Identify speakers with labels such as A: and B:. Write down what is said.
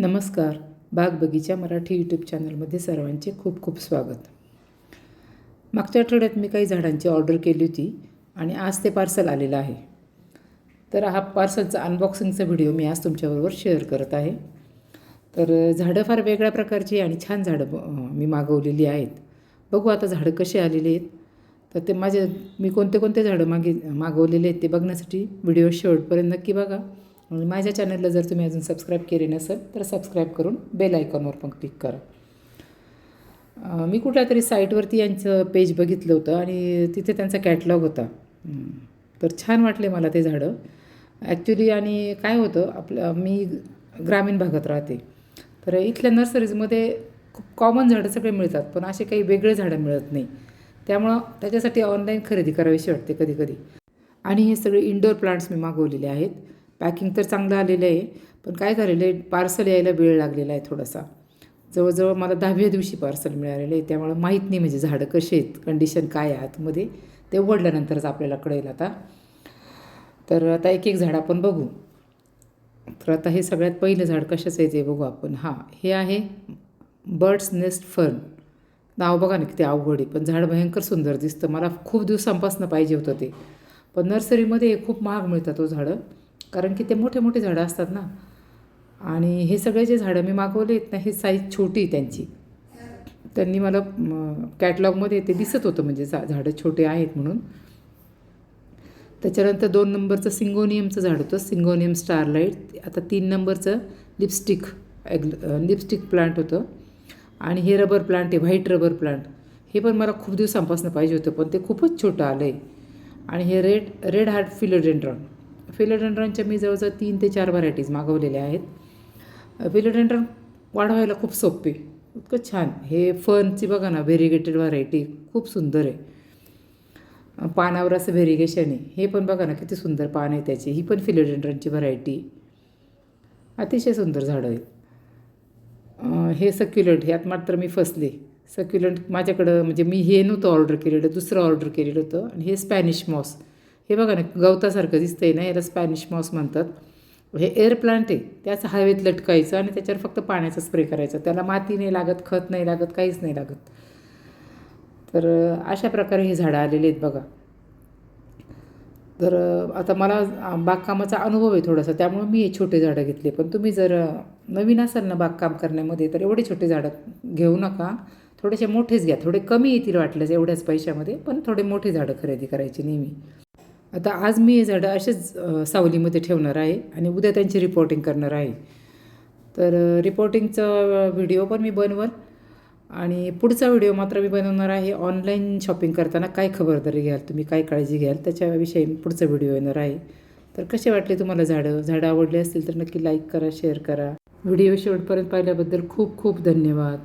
A: नमस्कार. बाग बगीचा मराठी यूट्यूब चॅनलमध्ये सर्वांचे खूप खूप स्वागत. मागच्या आठवड्यात मी काही झाडांची ऑर्डर केली होती आणि आज ते पार्सल आलेलं आहे. तर हा पार्सलचा अनबॉक्सिंगचा व्हिडिओ मी आज तुमच्याबरोबर शेअर करत आहे. तर झाडं फार वेगळ्या प्रकारची आणि छान झाडं ब- मी मागवलेली आहेत. बघू आता झाडं कशी आलेली आहेत. तर ते माझे मी कोणते कोणते झाडं मागे मागवलेले आहेत ते बघण्यासाठी व्हिडिओ शेवटपर्यंत नक्की बघा. म्हणजे माझ्या चॅनलला जर तुम्ही अजून सबस्क्राईब केले नसेल तर सबस्क्राईब करून बेल आयकॉनवर पण क्लिक करा. मी कुठल्या तरी साईटवरती यांचं पेज बघितलं होतं आणि तिथे त्यांचा कॅटलॉग होता. तर छान वाटले मला ते झाडं. ॲक्च्युली आणि काय होतं आपलं मी ग्रामीण भागात राहते. तर इथल्या नर्सरीजमध्ये खूप कॉमन झाडं सगळे मिळतात पण असे काही वेगळे झाडं मिळत नाही. त्यामुळं त्याच्यासाठी ऑनलाईन खरेदी करावीशी वाटते कधी कधी. आणि हे सगळे इंडोर प्लांट्स मी मागवलेले आहेत. पॅकिंग तर चांगलं आलेलं आहे पण काय झालेलं आहे पार्सल यायला वेळ लागलेला आहे थोडासा. जवळजवळ मला दहाव्या दिवशी पार्सल मिळालेलं आहे त्यामुळं माहीत नाही म्हणजे झाडं कसे आहेत कंडिशन काय आहे आतमध्ये. ते उघडल्यानंतरच आपल्याला कळेल आता. तर आता एक एक झाड आपण बघू. तर आता हे सगळ्यात पहिलं झाड कशाचं आहे ते बघू आपण. हां हे आहे बर्ड्स नेस्ट फर्न नाव बघा ना किती अवघड आहे पण झाड भयंकर सुंदर दिसतं. मला खूप दिवसांपासून पाहिजे होतं ते. पण नर्सरीमध्ये खूप महाग मिळतात तो झाडं. कारण की ते मोठे मोठे झाडं असतात ना. आणि हे सगळे जे झाडं मी मागवले आहेत ना हे साईज छोटी त्यांची. त्यांनी मला कॅटलॉगमध्ये ते दिसत होतं म्हणजे झा झाडं छोटे आहेत म्हणून. त्याच्यानंतर दोन नंबरचं सिंगोनियमचं झाड होतं सिंगोनियम स्टारलाईट आता तीन नंबरचं लिपस्टिक एग लिपस्टिक प्लांट होतं. आणि हे रबर प्लांट आहे व्हाईट रबर प्लांट हे पण मला खूप दिवसांपासून पाहिजे होतं पण ते खूपच छोटं आलं आहे आणि हे रेड रेड हार्ट फिलोडेंड्रॉन फिलोडेंड्रॉनच्या मी जवळजवळ तीन ते चार व्हरायटीज मागवलेल्या आहेत. फिलोडेंड्रॉन वाढवायला खूप सोपे इतकं छान. हे फनची बघा ना व्हेरिगेटेड व्हरायटी खूप सुंदर आहे. पानावर असं व्हेरिगेशन आहे. हे पण बघा ना किती सुंदर पान आहे त्याची. ही पण फिलोडेंड्रॉनची व्हरायटी अतिशय सुंदर झाडं आहेत. हे सक्युलंट ह्यात मात्र मी फसले. सक्युलंट माझ्याकडं म्हणजे मी हे नव्हतं ऑर्डर केलेलं दुसरं ऑर्डर केलेलं होतं. आणि हे स्पॅनिश मॉस हे बघा ना गवतासारखं दिसतंय ना याला स्पॅनिश मॉस म्हणतात. हे एअर प्लांट आहे त्याच हवेत लटकायचं आणि त्याच्यावर फक्त पाण्याचा स्प्रे करायचा. त्याला माती नाही लागत खत नाही लागत काहीच नाही लागत. तर अशा प्रकारे हे झाडं आलेले आहेत बघा. तर आता मला बागकामाचा अनुभव आहे थोडासा त्यामुळे मी हे छोटे झाडं घेतले. पण तुम्ही जर नवीन असाल ना बागकाम करण्यामध्ये तर एवढे छोटे झाडं घेऊ नका. थोडेसे मोठेच घ्या. थोडे कमी येतील वाटल्यास एवढ्याच पैशामध्ये पण थोडे मोठे झाडं खरेदी करायची नेहमी. आता आज मी हे झाडं असेच सावलीमध्ये ठेवणार आहे आणि उद्या त्यांची रिपोर्टिंग करणार आहे. तर रिपोर्टिंगचा व्हिडिओ पण मी बनवल आणि पुढचा व्हिडिओ मात्र मी बनवणार आहे ऑनलाईन शॉपिंग करताना. काय खबरदारी घ्याल तुम्ही काय काळजी घ्याल त्याच्याविषयी पुढचा व्हिडिओ येणार आहे. तर कसे वाटले तुम्हाला झाडं? झाडं आवडले असतील तर नक्की लाईक करा शेअर करा. व्हिडिओ शेवटपर्यंत पाहिल्याबद्दल खूप खूप धन्यवाद.